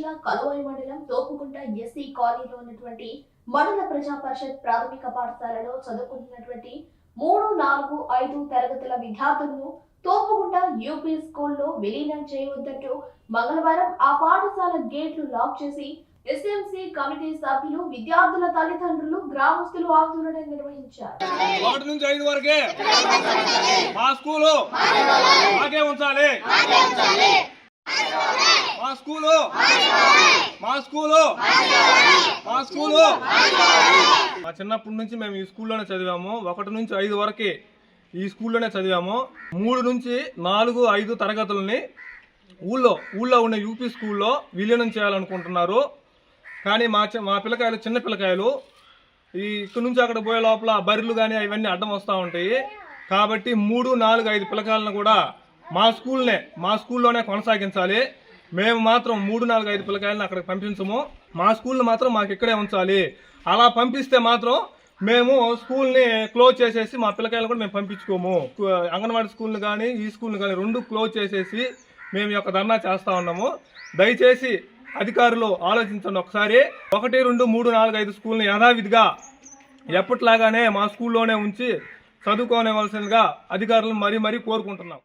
జిల్లా కలువాయి మండలం తోపుకుంట ఎస్సీ కాలనీలో ఉన్నటువంటి మండల ప్రజా పరిషత్ ప్రాథమిక పాఠశాలలో చదువుకుంటున్నటువంటి మూడు నాలుగు ఐదు తరగతుల విద్యార్థులను తోపుకుంట యూపీ స్కూల్లో విలీనం చేయవద్దంటూ మంగళవారం ఆ పాఠశాల గేట్లు లాక్ చేసి ఎస్ఎంసీ కమిటీ సభ్యులు విద్యార్థుల తల్లిదండ్రులు గ్రామస్తులు ఆందోళన నిర్వహించారు. ఒకటి నుంచి ఐదు వరకే. మా స్కూలు మాకే ఉంచాలి. మా స్కూలు. మా స్కూలు. మా స్కూలు. మా చిన్నప్పటి నుంచి మేము ఈ స్కూల్లోనే చదివాము. ఒకటి నుంచి ఐదు వరకే ఈ స్కూల్లోనే చదివాము. మూడు నుంచి నాలుగు ఐదు తరగతులని ఊళ్ళో ఊళ్ళో ఉన్న యూపీ స్కూల్లో విలీనం చేయాలనుకుంటున్నారు. కానీ మా చి- మా పిల్లకాయలు చిన్న పిల్లకాయలు ఈ ఇక్కడ నుంచి అక్కడ పోయే లోపల బర్రెలు కానీ అవన్నీ అడ్డం వస్తూ ఉంటాయి. కాబట్టి మూడు నాలుగు ఐదు పిల్లకాయలను కూడా మా స్కూల్నే మా స్కూల్లోనే కొనసాగించాలి. మేము మాత్రం మూడు నాలుగు ఐదు పిల్లకాయలను అక్కడికి పంపించము. మా స్కూల్ని మాత్రం మాకు ఇక్కడే ఉంచాలి. అలా పంపిస్తే మాత్రం మేము స్కూల్ని క్లోజ్ చేసేసి మా పిల్లకాయలను కూడా మేము పంపించుకోము. అంగన్వాడీ స్కూల్ని కానీ ఈ స్కూల్ని కానీ రెండు క్లోజ్ చేసేసి మేము యొక్క ధర్నా చేస్తా ఉన్నాము. దయచేసి అధికారులు ఆలోచించండి ఒకసారి. ఒకటి రెండు మూడు నాలుగు ఐదు స్కూల్ని యథావిధిగా ఎప్పటిలాగానే మా స్కూల్లోనే ఉంచి చదువుకోనివలసిందిగా అధికారులను మరీ మరీ కోరుకుంటున్నాం.